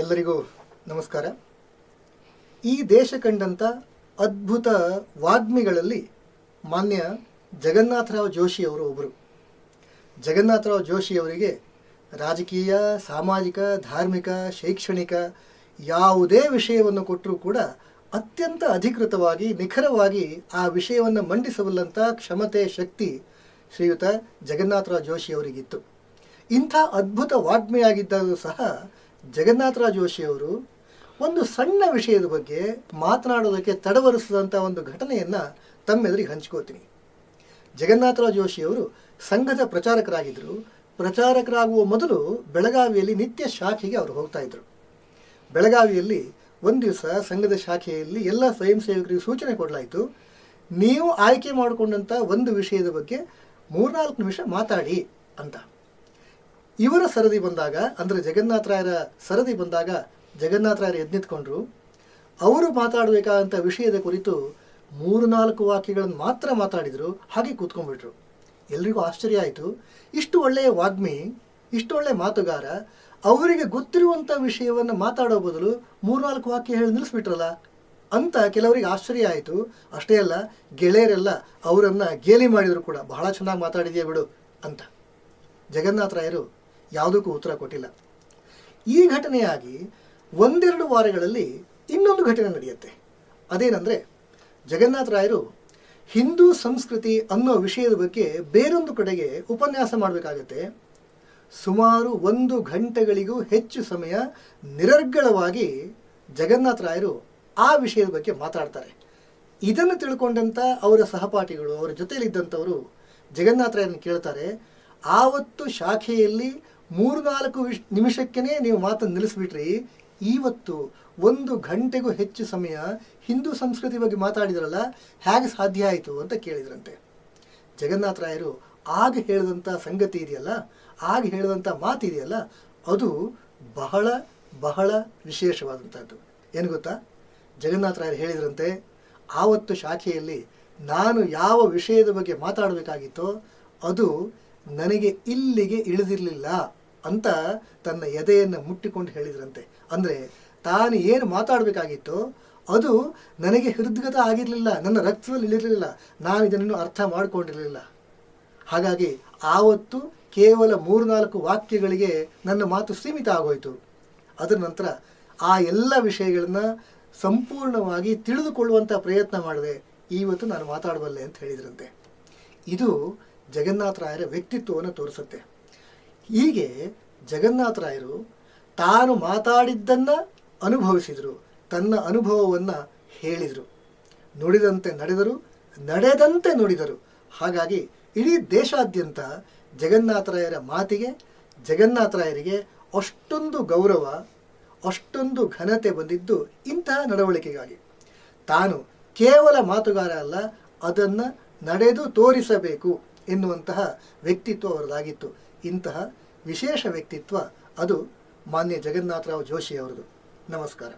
ಎಲ್ಲರಿಗೂ ನಮಸ್ಕಾರ. ಈ ದೇಶ ಕಂಡಂಥ ಅದ್ಭುತ ವಾಗ್ಮಿಗಳಲ್ಲಿ ಮಾನ್ಯ ಜಗನ್ನಾಥರಾವ್ ಜೋಶಿಯವರು ಒಬ್ಬರು ಜಗನ್ನಾಥರಾವ್ ಜೋಶಿಯವರಿಗೆ ರಾಜಕೀಯ, ಸಾಮಾಜಿಕ, ಧಾರ್ಮಿಕ, ಶೈಕ್ಷಣಿಕ ಯಾವುದೇ ವಿಷಯವನ್ನು ಕೊಟ್ಟರೂ ಕೂಡ ಅತ್ಯಂತ ಅಧಿಕೃತವಾಗಿ, ನಿಖರವಾಗಿ ಆ ವಿಷಯವನ್ನು ಮಂಡಿಸಬಲ್ಲಂಥ ಕ್ಷಮತೆ, ಶಕ್ತಿ ಶ್ರೀಯುತ ಜಗನ್ನಾಥರಾವ್ ಜೋಶಿಯವರಿಗಿತ್ತು ಇಂಥ ಅದ್ಭುತ ವಾಗ್ಮಿಯಾಗಿದ್ದರೂ ಸಹ ಜಗನ್ನಾಥರಾವ್ ಜೋಶಿಯವರು ಒಂದು ಸಣ್ಣ ವಿಷಯದ ಬಗ್ಗೆ ಮಾತನಾಡೋದಕ್ಕೆ ತಡವರಿಸಿದಂಥ ಒಂದು ಘಟನೆಯನ್ನು ತಮ್ಮೆದುರಿಗೆ ಹಂಚ್ಕೋತೀನಿ. ಜಗನ್ನಾಥರಾವ್ ಜೋಶಿಯವರು ಸಂಘದ ಪ್ರಚಾರಕರಾಗಿದ್ದರು ಪ್ರಚಾರಕರಾಗುವ ಮೊದಲು ಬೆಳಗಾವಿಯಲ್ಲಿ ನಿತ್ಯ ಶಾಖೆಗೆ ಅವರು ಹೋಗ್ತಾ ಇದ್ರು. ಬೆಳಗಾವಿಯಲ್ಲಿ ಒಂದು ದಿವಸ ಸಂಘದ ಶಾಖೆಯಲ್ಲಿ ಎಲ್ಲ ಸ್ವಯಂ ಸೇವಕರಿಗೆ ಸೂಚನೆ ಕೊಡಲಾಯಿತು. ನೀವು ಆಯ್ಕೆ ಮಾಡಿಕೊಂಡಂಥ ಒಂದು ವಿಷಯದ ಬಗ್ಗೆ ಮೂರ್ನಾಲ್ಕು ನಿಮಿಷ ಮಾತಾಡಿ ಅಂತ. ಇವರ ಸರದಿ ಬಂದಾಗ, ಅಂದರೆ ಜಗನ್ನಾಥರಾಯರ ಸರದಿ ಬಂದಾಗ ಜಗನ್ನಾಥರಾಯರು ಎದ್ದು ನಿಂತ್ಕೊಂಡ್ರು ಅವರು ಮಾತಾಡಬೇಕಾದಂಥ ವಿಷಯದ ಕುರಿತು ಮೂರು ನಾಲ್ಕು ವಾಕ್ಯಗಳನ್ನು ಮಾತ್ರ ಮಾತಾಡಿದರು, ಹಾಗೆ ಕೂತ್ಕೊಂಡ್ಬಿಟ್ರು. ಎಲ್ರಿಗೂ ಆಶ್ಚರ್ಯ ಆಯಿತು. ಇಷ್ಟು ಒಳ್ಳೆಯ ವಾಗ್ಮಿ, ಇಷ್ಟು ಒಳ್ಳೆಯ ಮಾತುಗಾರ, ಅವರಿಗೆ ಗೊತ್ತಿರುವಂಥ ವಿಷಯವನ್ನು ಮಾತಾಡೋ ಬದಲು ಮೂರು ನಾಲ್ಕು ವಾಕ್ಯ ಹೇಳಿ ನಿಲ್ಲಿಸ್ಬಿಟ್ರಲ್ಲ ಅಂತ ಕೆಲವರಿಗೆ ಆಶ್ಚರ್ಯ ಆಯಿತು. ಅಷ್ಟೇ ಅಲ್ಲ, ಗೆಳೆಯರೆಲ್ಲ ಅವರನ್ನು ಗೇಲಿ ಮಾಡಿದರು ಕೂಡ. ಬಹಳ ಚೆನ್ನಾಗಿ ಮಾತಾಡಿದೆಯಾ ಬಿಡು ಅಂತ. ಜಗನ್ನಾಥರಾಯರು ಯಾವುದಕ್ಕೂ ಉತ್ತರ ಕೊಟ್ಟಿಲ್ಲ. ಈ ಘಟನೆಯಾಗಿ ಒಂದೆರಡು ವಾರಗಳಲ್ಲಿ ಇನ್ನೊಂದು ಘಟನೆ ನಡೆಯುತ್ತೆ. ಅದೇನೆಂದರೆ ಜಗನ್ನಾಥರಾಯರು ಹಿಂದೂ ಸಂಸ್ಕೃತಿ ಅನ್ನೋ ವಿಷಯದ ಬಗ್ಗೆ ಬೇರೊಂದು ಕಡೆಗೆ ಉಪನ್ಯಾಸ ಮಾಡಬೇಕಾಗತ್ತೆ. ಸುಮಾರು ಒಂದು ಗಂಟೆಗಳಿಗೂ ಹೆಚ್ಚು ಸಮಯ ನಿರರ್ಗಳವಾಗಿ ಜಗನ್ನಾಥರಾಯರು ಆ ವಿಷಯದ ಬಗ್ಗೆ ಮಾತಾಡ್ತಾರೆ. ಇದನ್ನು ತಿಳ್ಕೊಂಡಂಥ ಅವರ ಸಹಪಾಠಿಗಳು, ಅವರ ಜೊತೆಯಲ್ಲಿದ್ದಂಥವರು ಜಗನ್ನಾಥರಾಯರನ್ನು ಕೇಳ್ತಾರೆ. ಆವತ್ತು ಶಾಖೆಯಲ್ಲಿ ಮೂರು ನಾಲ್ಕು ವಿಶ್ ನಿಮಿಷಕ್ಕೇ ನೀವು ಮಾತನ್ನು ನಿಲ್ಲಿಸ್ಬಿಟ್ರಿ. ಇವತ್ತು ಒಂದು ಗಂಟೆಗೂ ಹೆಚ್ಚು ಸಮಯ ಹಿಂದೂ ಸಂಸ್ಕೃತಿ ಬಗ್ಗೆ ಮಾತಾಡಿದ್ರಲ್ಲ, ಹೇಗೆ ಸಾಧ್ಯ ಆಯಿತು ಅಂತ ಕೇಳಿದ್ರಂತೆ. ಜಗನ್ನಾಥರಾಯರು ಆಗ ಹೇಳಿದಂಥ ಸಂಗತಿ ಇದೆಯಲ್ಲ, ಆಗ ಹೇಳಿದಂಥ ಮಾತಿದೆಯಲ್ಲ ಅದು ಬಹಳ ಬಹಳ ವಿಶೇಷವಾದಂಥದ್ದು ಏನು ಗೊತ್ತಾ? ಜಗನ್ನಾಥರಾಯರು ಹೇಳಿದ್ರಂತೆ, ಆವತ್ತು ಶಾಖೆಯಲ್ಲಿ ನಾನು ಯಾವ ವಿಷಯದ ಬಗ್ಗೆ ಮಾತಾಡಬೇಕಾಗಿತ್ತೋ, ಅದು ನನಗೆ ಇಲ್ಲಿಗೆ ಇಳಿದಿರಲಿಲ್ಲ ಅಂತ ತನ್ನ ಎದೆಯನ್ನು ಮುಟ್ಟಿಕೊಂಡು ಹೇಳಿದ್ರಂತೆ. ಅಂದರೆ ತಾನು ಏನು ಮಾತಾಡಬೇಕಾಗಿತ್ತೋ ಅದು ನನಗೆ ಹೃದ್ಗತ ಆಗಿರಲಿಲ್ಲ, ನನ್ನ ರಕ್ತದಲ್ಲಿ ಇಳಿರಲಿಲ್ಲ, ನಾನು ಇದನ್ನು ಅರ್ಥ ಮಾಡಿಕೊಂಡಿರಲಿಲ್ಲ. ಹಾಗಾಗಿ ಆವತ್ತು ಕೇವಲ ಮೂರ್ನಾಲ್ಕು ವಾಕ್ಯಗಳಿಗೆ ನನ್ನ ಮಾತು ಸೀಮಿತ ಆಗೋಯಿತು. ಅದರ ನಂತರ ಆ ಎಲ್ಲ ವಿಷಯಗಳನ್ನು ಸಂಪೂರ್ಣವಾಗಿ ತಿಳಿದುಕೊಳ್ಳುವಂಥ ಪ್ರಯತ್ನ ಮಾಡಿದೆ. ಇವತ್ತು ನಾನು ಮಾತಾಡಬಲ್ಲೆ ಅಂತ ಹೇಳಿದ್ರಂತೆ. ಇದು ಜಗನ್ನಾಥರಾಯರ ವ್ಯಕ್ತಿತ್ವವನ್ನು ತೋರಿಸುತ್ತೆ. ಹೀಗೆ ಜಗನ್ನಾಥರಾಯರು ತಾನು ಮಾತಾಡಿದ್ದನ್ನು ಅನುಭವಿಸಿದರು, ತನ್ನ ಅನುಭವವನ್ನು ಹೇಳಿದರು. ನುಡಿದಂತೆ ನಡೆದರು, ನಡೆದಂತೆ ನುಡಿದರು. ಹಾಗಾಗಿ ಇಡೀ ದೇಶಾದ್ಯಂತ ಜಗನ್ನಾಥರಾಯರ ಮಾತಿಗೆ ಜಗನ್ನಾಥರಾಯರಿಗೆ ಅಷ್ಟೊಂದು ಗೌರವ, ಅಷ್ಟೊಂದು ಘನತೆ ಬಂದಿದ್ದು ಇಂತಹ ನಡವಳಿಕೆಗಾಗಿ. ತಾನು ಕೇವಲ ಮಾತುಗಾರ ಅಲ್ಲ ಅದನ್ನು ನಡೆದು ತೋರಿಸಬೇಕು ಎನ್ನುವಂತಹ ವ್ಯಕ್ತಿತ್ವ ಅವರದಾಗಿತ್ತು. ಇಂತಹ ವಿಶೇಷ ವ್ಯಕ್ತಿತ್ವ ಅದು ಮಾನ್ಯ ಜಗನ್ನಾಥರಾವ್ ಜೋಶಿ ಅವರದು. ನಮಸ್ಕಾರ.